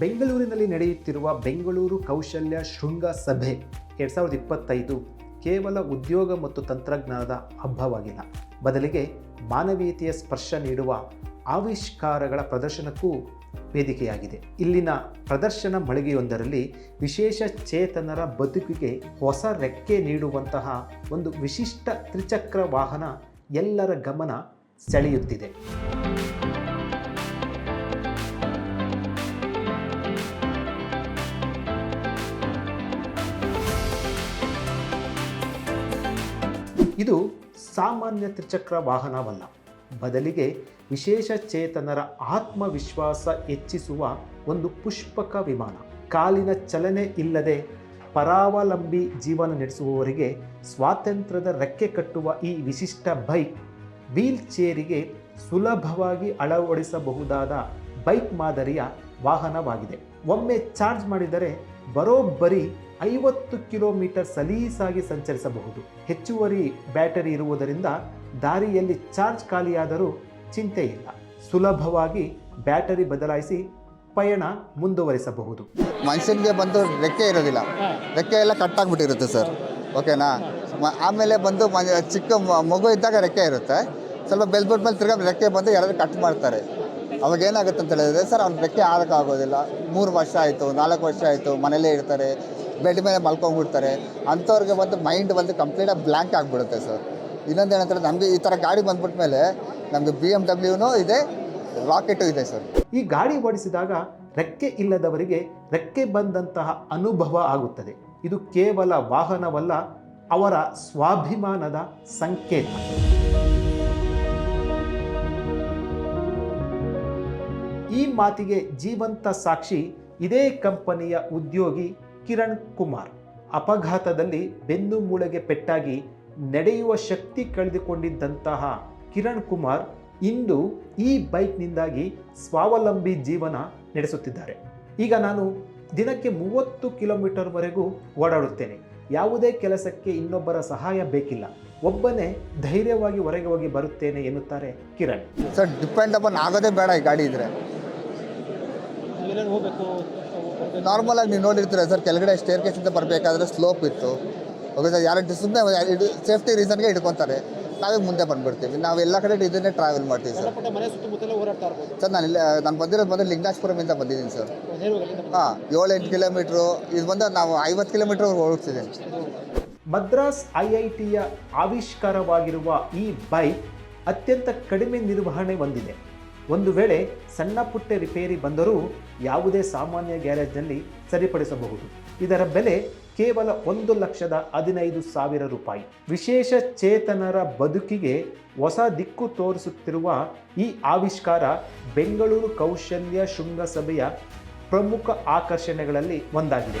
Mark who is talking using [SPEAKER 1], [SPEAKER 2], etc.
[SPEAKER 1] ಬೆಂಗಳೂರಿನಲ್ಲಿ ನಡೆಯುತ್ತಿರುವ ಬೆಂಗಳೂರು ಕೌಶಲ್ಯ ಶೃಂಗ ಸಭೆ ಎರಡು ಸಾವಿರದ ಇಪ್ಪತ್ತೈದು ಕೇವಲ ಉದ್ಯೋಗ ಮತ್ತು ತಂತ್ರಜ್ಞಾನದ ಹಬ್ಬವಾಗಿಲ್ಲ. ಬದಲಿಗೆ ಮಾನವೀಯತೆಯ ಸ್ಪರ್ಶ ನೀಡುವ ಆವಿಷ್ಕಾರಗಳ ಪ್ರದರ್ಶನಕ್ಕೂ ವೇದಿಕೆಯಾಗಿದೆ. ಇಲ್ಲಿನ ಪ್ರದರ್ಶನ ಮಳಿಗೆಯೊಂದರಲ್ಲಿ ವಿಶೇಷ ಚೇತನರ ಬದುಕಿಗೆ ಹೊಸ ರೆಕ್ಕೆ ನೀಡುವಂತಹ ಒಂದು ವಿಶಿಷ್ಟ ತ್ರಿಚಕ್ರ ವಾಹನ ಎಲ್ಲರ ಗಮನ ಸೆಳೆಯುತ್ತಿದೆ. ಇದು ಸಾಮಾನ್ಯ ತ್ರಿಚಕ್ರ ವಾಹನವಲ್ಲ. ಬದಲಿಗೆ ವಿಶೇಷ ಚೇತನರ ಆತ್ಮವಿಶ್ವಾಸ ಹೆಚ್ಚಿಸುವ ಒಂದು ಪುಷ್ಪಕ ವಿಮಾನ. ಕಾಲಿನ ಚಲನೆ ಇಲ್ಲದೆ ಪರಾವಲಂಬಿ ಜೀವನ ನಡೆಸುವವರಿಗೆ ಸ್ವಾತಂತ್ರ್ಯದ ರೆಕ್ಕೆ ಕಟ್ಟುವ ಈ ವಿಶಿಷ್ಟ ಬೈಕ್ ವೀಲ್ ಚೇರಿಗೆ ಸುಲಭವಾಗಿ ಅಳವಡಿಸಬಹುದಾದ ಬೈಕ್ ಮಾದರಿಯ ವಾಹನವಾಗಿದೆ. ಒಮ್ಮೆ ಚಾರ್ಜ್ ಮಾಡಿದರೆ ಬರೋಬ್ಬರಿ ಐವತ್ತು ಕಿಲೋಮೀಟರ್ ಸಲೀಸಾಗಿ ಸಂಚರಿಸಬಹುದು. ಹೆಚ್ಚುವರಿ ಬ್ಯಾಟರಿ ಇರುವುದರಿಂದ ದಾರಿಯಲ್ಲಿ ಚಾರ್ಜ್ ಖಾಲಿಯಾದರೂ ಚಿಂತೆ ಇಲ್ಲ. ಸುಲಭವಾಗಿ ಬ್ಯಾಟರಿ ಬದಲಾಯಿಸಿ ಪಯಣ ಮುಂದುವರಿಸಬಹುದು.
[SPEAKER 2] ಮನುಷ್ಯನಿಗೆ ಬಂದು ರೆಕ್ಕೆ ಇರೋದಿಲ್ಲ. ರೆಕ್ಕೆ ಎಲ್ಲ ಕಟ್ಟಾಗ್ಬಿಟ್ಟಿರುತ್ತೆ ಸರ್. ಓಕೆನಾ? ಆಮೇಲೆ ಬಂದು ಚಿಕ್ಕ ಮಗು ಇದ್ದಾಗ ರೆಕ್ಕೆ ಇರುತ್ತೆ. ಸ್ವಲ್ಪ ಬೆಲ್ಬೋಟ್ ಮೇಲೆ ತಿರ್ಗಾ ರೆಕ್ಕೆ ಬಂದು ಯಾರಾದ್ರೂ ಕಟ್ ಮಾಡ್ತಾರೆ. ಅವಾಗ ಏನಾಗುತ್ತೆ ಅಂತ ಹೇಳಿದ್ರೆ, ಸರ್, ಅವ್ನ ಬೆಕ್ಕೆ ಆಗೋಕ್ಕಾಗೋದಿಲ್ಲ ಮೂರು ವರ್ಷ ಆಯಿತು, ನಾಲ್ಕು ವರ್ಷ ಆಯಿತು ಮನೇಲೇ ಇರ್ತಾರೆ, ಬೆಡ್ ಮೇಲೆ ಮಲ್ಕೊಂಡ್ಬಿಡ್ತಾರೆ. ಅಂಥವ್ರಿಗೆ ಬಂದು ಮೈಂಡ್ ಬಂದು ಕಂಪ್ಲೀಟಾಗಿ ಬ್ಲ್ಯಾಂಕ್ ಆಗಿಬಿಡುತ್ತೆ, ಸರ್. ಇನ್ನೊಂದು ಏನಂತಾರೆ, ನಮಗೆ ಈ ಥರ ಗಾಡಿ ಬಂದ್ಬಿಟ್ಟ ಮೇಲೆ ನಮಗೆ ಬಿ ಎಂ ಡಬ್ಲ್ಯೂನೂ ಇದೆ, ರಾಕೆಟು ಇದೆ, ಸರ್.
[SPEAKER 1] ಈ ಗಾಡಿ ಓಡಿಸಿದಾಗ ರೆಕ್ಕೆ ಇಲ್ಲದವರಿಗೆ ರೆಕ್ಕೆ ಬಂದಂತಹ ಅನುಭವ ಆಗುತ್ತದೆ. ಇದು ಕೇವಲ ವಾಹನವಲ್ಲ, ಅವರ ಸ್ವಾಭಿಮಾನದ ಸಂಕೇತ. ಈ ಮಾತಿಗೆ ಜೀವಂತ ಸಾಕ್ಷಿ ಇದೇ ಕಂಪನಿಯ ಉದ್ಯೋಗಿ ಕಿರಣ್ ಕುಮಾರ್. ಅಪಘಾತದಲ್ಲಿ ಬೆನ್ನು ಮೂಳೆಗೆ ಪೆಟ್ಟಾಗಿ ನಡೆಯುವ ಶಕ್ತಿ ಕಳೆದುಕೊಂಡಿದ್ದಂತಹ ಕಿರಣ್ ಕುಮಾರ್ ಇಂದು ಈ ಬೈಕ್ನಿಂದಾಗಿ ಸ್ವಾವಲಂಬಿ ಜೀವನ ನಡೆಸುತ್ತಿದ್ದಾರೆ. ಈಗ ನಾನು ದಿನಕ್ಕೆ ಮೂವತ್ತು ಕಿಲೋಮೀಟರ್ವರೆಗೂ ಓಡಾಡುತ್ತೇನೆ. ಯಾವುದೇ ಕೆಲಸಕ್ಕೆ ಇನ್ನೊಬ್ಬರ ಸಹಾಯ ಬೇಕಿಲ್ಲ. ಒಬ್ಬನೇ ಧೈರ್ಯವಾಗಿ ಹೊರಗೆ ಹೋಗಿ ಬರುತ್ತೇನೆ ಎನ್ನುತ್ತಾರೆ ಕಿರಣ್.
[SPEAKER 2] ಸರ್ ಡಿಪೆಂಡ್ ಅಪನ್ ಆಗೋದೇ ಬೇಡ ಈ ಗಾಡಿ ಇದ್ರೆ.
[SPEAKER 3] ಹೋಗ್ಬೇಕು?
[SPEAKER 2] ನಾರ್ಮಲ್ ಆಗಿ ನೀವು ನೋಡಿರ್ತೀರ ಸರ್ ಕೆಳಗಡೆ ಸ್ಟೇರ್ ಕೇಸಿಂದ ಬರಬೇಕಾದ್ರೆ ಸ್ಲೋಪ್ ಇತ್ತು. ಓಕೆ ಸರ್ ಯಾರು ಸುಮ್ಮನೆ ಸೇಫ್ಟಿ ರೀಸನ್ಗೆ ಇಟ್ಕೊತಾರೆ ನಾವೇ ಮುಂದೆ ಬಂದ್ಬಿಡ್ತೀವಿ. ನಾವು ಎಲ್ಲ ಕಡೆ ಇದನ್ನೇ ಟ್ರಾವೆಲ್ ಮಾಡ್ತೀವಿ ಸರ್ ಸರ್ ನಾನು ಇಲ್ಲ ನಾನು ಬಂದಿರೋದು ಬಂದರೆ ಲಿಂಗರಾಜಪುರಮಿಂದ ಬಂದಿದ್ದೀನಿ ಸರ್ ಹಾಂ ಏಳು ಎಂಟು ಕಿಲೋಮೀಟ್ರು. ಇದು ಬಂದು ನಾವು ಐವತ್ತು ಕಿಲೋಮೀಟ್ರ್ ಓಡಿಸ್ತಿದ್ದೀನಿ
[SPEAKER 1] ಮದ್ರಾಸ್ ಐ ಐ ಟಿಯ ಆವಿಷ್ಕಾರವಾಗಿರುವ ಈ ಬೈಕ್ ಅತ್ಯಂತ ಕಡಿಮೆ ನಿರ್ವಹಣೆ ಹೊಂದಿದೆ. ಒಂದು ವೇಳೆ ಸಣ್ಣ ಪುಟ್ಟ ರಿಪೇರಿ ಬಂದರೂ ಯಾವುದೇ ಸಾಮಾನ್ಯ ಗ್ಯಾರೇಜ್ನಲ್ಲಿ ಸರಿಪಡಿಸಬಹುದು. ಇದರ ಬೆಲೆ ಕೇವಲ ಒಂದು ಲಕ್ಷದ ಹದಿನೈದು ಸಾವಿರ ರೂಪಾಯಿ. ವಿಶೇಷ ಚೇತನರ ಬದುಕಿಗೆ ಹೊಸ ದಿಕ್ಕು ತೋರಿಸುತ್ತಿರುವ ಈ ಆವಿಷ್ಕಾರ ಬೆಂಗಳೂರು ಕೌಶಲ್ಯ ಶೃಂಗಸಭೆಯ ಪ್ರಮುಖ ಆಕರ್ಷಣೆಗಳಲ್ಲಿ ಒಂದಾಗಿದೆ.